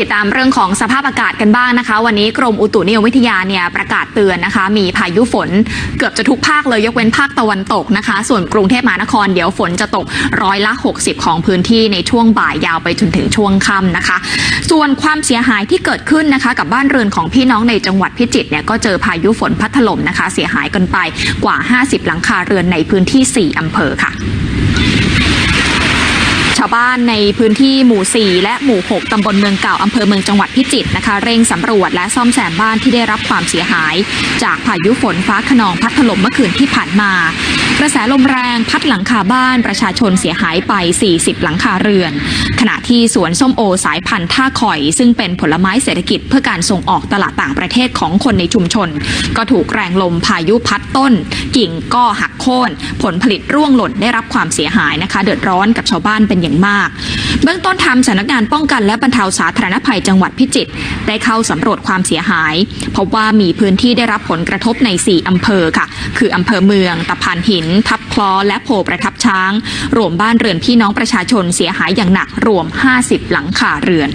ติดตามเรื่องของสภาพอากาศกันบ้างนะคะ วันนี้กรมอุตุนิยมวิทยาเนี่ยประกาศเตือนนะคะ มีพายุฝนเกือบจะทุกภาคเลยยกเว้นภาคตะวันตกนะคะ ส่วนกรุงเทพมหานครเดี๋ยวฝนจะตกร้อยละ 60 ของพื้นที่ในช่วงบ่ายยาวไปจนถึงช่วงค่ำนะคะ ส่วนความเสียหายที่เกิดขึ้นนะคะ กับบ้านเรือนของพี่น้องในจังหวัดพิจิตรเนี่ยก็เจอพายุฝนพัดถล่มนะคะ เสียหายกันไปกว่า 50 หลังคาเรือนในพื้นที่ 4อำเภอค่ะ ชาวบ้านในพื้นที่หมู่ 4 และหมู่ 6 ตำบลเมืองเก่า อำเภอเมืองจังหวัดพิจิตรนะคะ เร่งสำรวจและซ่อมแซมบ้านที่ได้รับความเสียหาย จากพายุฝนฟ้าขนองพัดถล่มเมื่อคืนที่ผ่านมา กระแสลมแรงพัดหลังคาบ้านประชาชนเสียหายไป 40 หลังคาเรือน ขณะที่สวนส้มโอสายพันธุ์ท่าข่อย ซึ่งเป็นผลไม้เศรษฐกิจเพื่อการส่งออกตลาดต่างประเทศของคนในชุมชน ก็ถูกแรงลมพายุพัดต้น กิ่งก็หักโค่นผลผลิตร่วงหล่นได้รับความเสียหายนะคะ เดือดร้อนกับชาวบ้านเป็นอย่างมาก เบื้องต้นทำสำนักงานป้องกันและบรรเทาสาธารณภัยจังหวัดพิจิตรได้เข้าสำรวจความเสียหาย พบว่ามีพื้นที่ได้รับผลกระทบใน 4 อำเภอค่ะ คืออำเภอเมือง ตะพานหิน ทับคลอและโพประทับช้าง รวมบ้านเรือนพี่น้องประชาชนเสียหายอย่างหนักรวม 50 หลังคาเรือน